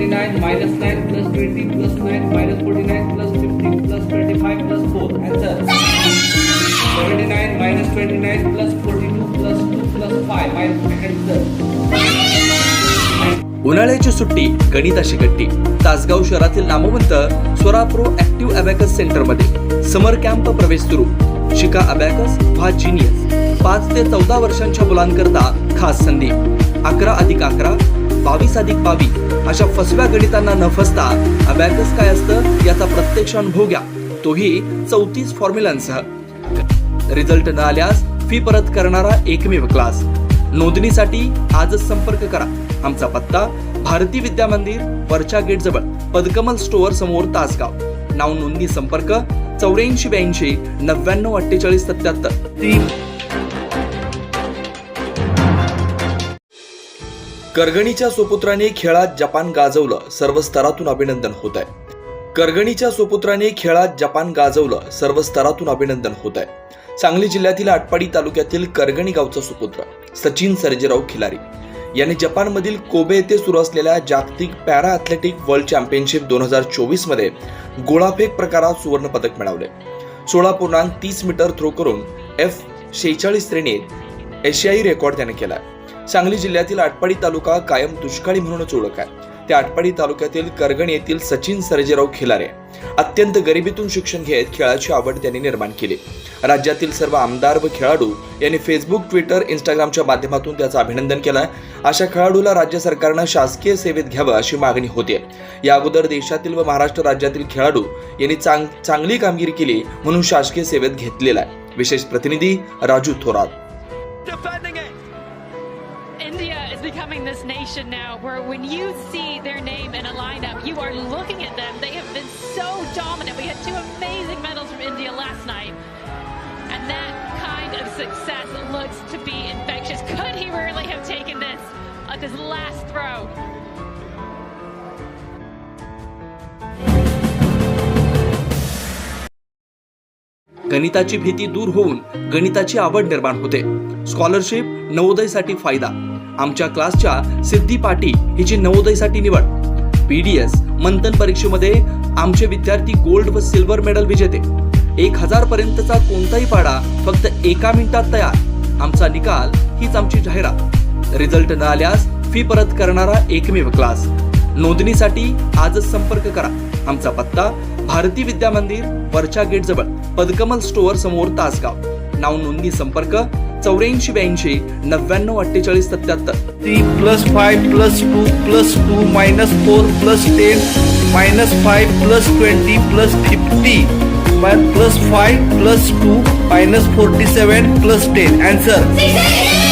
39 minus 9 plus 20 plus 9 minus 49 plus 50 plus 25 plus 4. Answer. 79 minus 29 plus 42 plus 2 plus 5 minus answer. उन्हाळ्याची सुट्टी गणिताशी गट्टी तासगाव शहरातील नामवंत स्वराप्रो ऍक्टिव्ह अबॅकस सेंटरमध्ये समर कॅम्प प्रवेश सुरू शिका अबॅकस व्हा जिनियस पाच ते चौदा वर्षांच्या मुलांकरता खास संधी अकरा अधिक अकरा बावीस अधिक बावीस अशा फसव्या गणितांना न फसता अबॅकस काय असतं याचा प्रत्यक्ष अनुभव घ्या. तोही चौतीस फॉर्म्युलांसह. रिझल्ट न आल्यास फी परत करणारा एकमेव क्लास. नोंदणीसाठी आजच संपर्क करा. आमचा पत्ता भारती विद्या मंदिर वरच्या गेट जवळ पदकमल स्टोअर समोर तासगाव. नाव नोंदणी संपर्क चौऱ्याऐंशी ब्याऐंशी नव्याण्णव अठ्ठेचाळीस सत्याहत्तर. करगणीच्या सुपुत्राने खेळात जपान गाजवलं सर्व स्तरातून अभिनंदन होत आहे करगणीच्या सुपुत्राने खेळात जपान गाजवलं सर्व स्तरातून अभिनंदन होत आहे सांगली जिल्ह्यातील आटपाडी तालुक्यातील करगणी गावचा सुपुत्र सचिन सर्जेराव खिलारी. याने जपानमधील कोबे येथे सुरू असलेल्या जागतिक पॅरा ॲथलेटिक वर्ल्ड चॅम्पियनशिप दोन हजार चोवीसमध्ये गोळाफेक प्रकारात सुवर्ण पदक मिळवले. सोळा पूर्णांक तीस मीटर थ्रो करून एफ शेहेचाळीस श्रेणीत एशियाई रेकॉर्ड त्याने केला आहे सांगली जिल्ह्यातील आटपाडी तालुका कायम दुष्काळी म्हणूनच ओळख आहे. त्या आटपाडी तालुक्यातील करगण येथील सचिन सर्जेराव खिलारे अत्यंत गरिबीतून शिक्षण घेत खेळाची आवड त्यांनी निर्माण केली. राज्यातील सर्व आमदार व खेळाडू यांनी फेसबुक ट्विटर इंस्टाग्रामच्या माध्यमातून त्याचं अभिनंदन केलं अशा खेळाडूला राज्य सरकारनं शासकीय सेवेत घ्यावं अशी मागणी होते. या अगोदर देशातील व महाराष्ट्र राज्यातील खेळाडू यांनी चांग चांगली कामगिरी केली म्हणून शासकीय सेवेत घेतलेला आहे. विशेष प्रतिनिधी Raju Thorat. becoming this nation now where when you see their name in a lineup, you are looking at them. They have been so dominant. We had two amazing medals from India last night. And that kind of success looks to be infectious. Could he really have taken this at his last throw? गणिताची भीती दूर होऊन गणिताची आवड निर्माण होते scholarship नवोदयसाठी फायदा आमच्या क्लासच्या सिद्धी पाटी हिची नवोदयसाठी निवड. पीडीएस मंथन परीक्षेमध्ये आमचे विद्यार्थी गोल्ड व सिल्वर मेडल विजेते. एक हजार पर्यंतचा कोणताही पाडा फक्त एका मिनिटात तयार. आमचा निकाल हीच आमची जाहिरात. रिझल्ट न आल्यास फी परत करणारा एकमेव क्लास. नोंदणीसाठी आजच संपर्क करा. आमचा पत्ता भारती विद्या मंदिर वरच्या गेट जवळ पदकमल स्टोअर समोर तासगाव. नाव नोंदणी संपर्क चौऱ्याऐंशी ब्याऐंशी नव्याण्णव अठ्ठेचाळीस सत्याहत्तर. Three plus five plus two plus two minus four plus ten minus five plus twenty plus fifty by plus five plus two minus forty seven plus ten. Answer